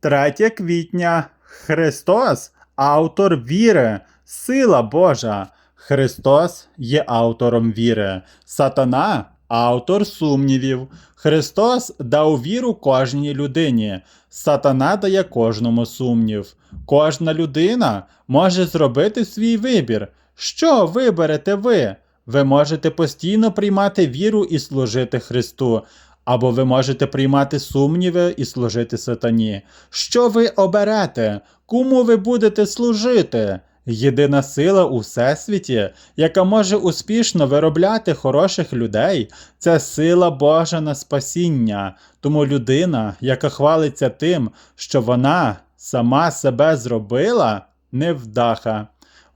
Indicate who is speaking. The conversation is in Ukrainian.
Speaker 1: 3 квітня. Христос автор віри, сила Божа. Христос є автором віри. Сатана автор сумнівів. Христос дав віру кожній людині. Сатана дає кожному сумнів. Кожна людина може зробити свій вибір. Що виберете ви? Ви можете постійно приймати віру і служити Христу, або ви можете приймати сумніви і служити сатані. Що ви оберете? Кому ви будете служити? Єдина сила у всесвіті, яка може успішно виробляти хороших людей, це сила Божа на спасіння. Тому людина, яка хвалиться тим, що вона сама себе зробила, невдаха.